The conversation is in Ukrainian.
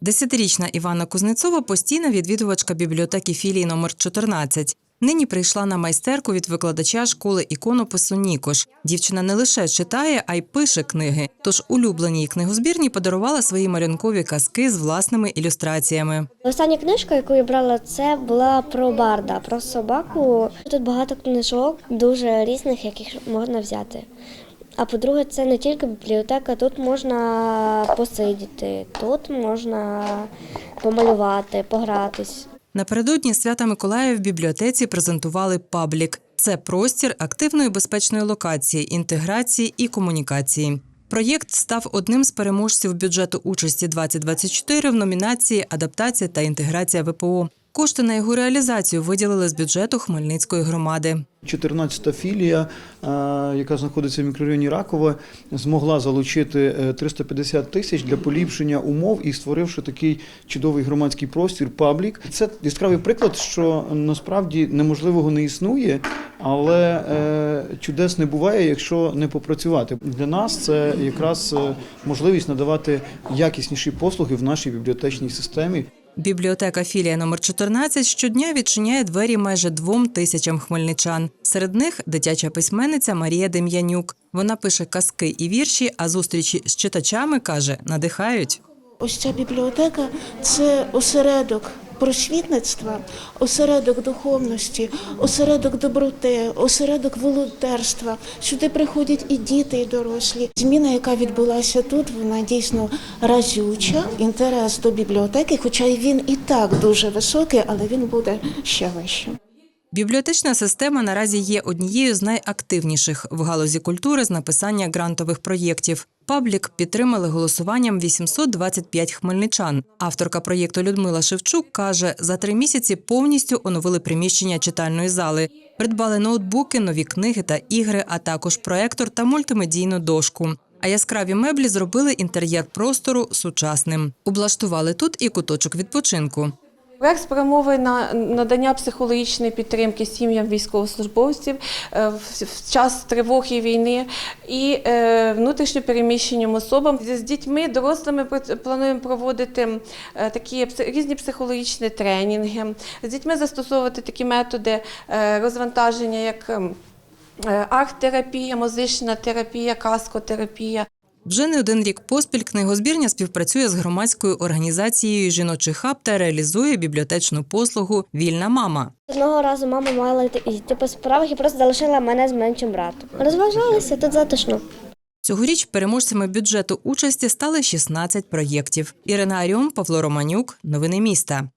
Десятирічна Івана Кузнецова постійна відвідувачка бібліотеки філії номер 14. Нині прийшла на майстерку від викладача школи іконопису Нікош. Дівчина не лише читає, а й пише книги. Тож улюбленій книгозбірні подарувала свої малюнкові казки з власними ілюстраціями. Остання книжка, яку я брала, це була про барда, про собаку. Тут багато книжок, дуже різних, яких можна взяти. А по-друге, це не тільки бібліотека, тут можна посидіти, тут можна помалювати, погратись. Напередодні свята Миколая в бібліотеці презентували паблік. Це простір активної безпечної локації, інтеграції і комунікації. Проєкт став одним з переможців бюджету участі 2024 в номінації Адаптація та інтеграція ВПО. Кошти на його реалізацію виділили з бюджету Хмельницької громади. 14-та філія, е, яка знаходиться в мікрорайоні Ракове, змогла залучити е, 350 тисяч для поліпшення умов і створивши такий чудовий громадський простір паблік. Це яскравий приклад, що насправді неможливого не існує, але е, чудес не буває, якщо не попрацювати. Для нас це якраз е, можливість надавати якісніші послуги в нашій бібліотечній системі. Бібліотека філія номер 14 щодня відчиняє двері майже двом тисячам хмельничан. Серед них дитяча письменниця Марія Дем'янюк. Вона пише казки і вірші, а зустрічі з читачами каже, надихають. Ось ця бібліотека це осередок просвітництва, осередок духовності, осередок доброти, осередок волонтерства. Сюди приходять і діти, і дорослі. Зміна, яка відбулася тут, вона дійсно разюча. Інтерес до бібліотеки, хоча він і так дуже високий, але він буде ще вищим. Бібліотечна система наразі є однією з найактивніших в галузі культури з написання грантових проєктів. Паблік підтримали голосуванням 825 хмельничан. Авторка проєкту Людмила Шевчук каже, за три місяці повністю оновили приміщення читальної зали, придбали ноутбуки, нові книги та ігри, а також проектор та мультимедійну дошку. А яскраві меблі зробили інтер'єр простору сучасним. Облаштували тут і куточок відпочинку. Проект спрямовує на надання психологічної підтримки сім'ям військовослужбовців е, в час тривог і війни і е, внутрішньо переміщеним особам. З дітьми, дорослими плануємо проводити е, такі різні психологічні тренінги. З дітьми застосовувати такі методи розвантаження, як арт-терапія, музична терапія, каскотерапія. Вже не один рік поспіль книгозбірня співпрацює з громадською організацією Жіночий хаб та реалізує бібліотечну послугу Вільна мама. Одного разу мама мала йти, по справах і просто залишила мене з меншим братом. Розважалися, тут затишно. Цьогоріч переможцями бюджету участі стали 16 проєктів. Ірина Аріон, Павло Романюк. Новини міста.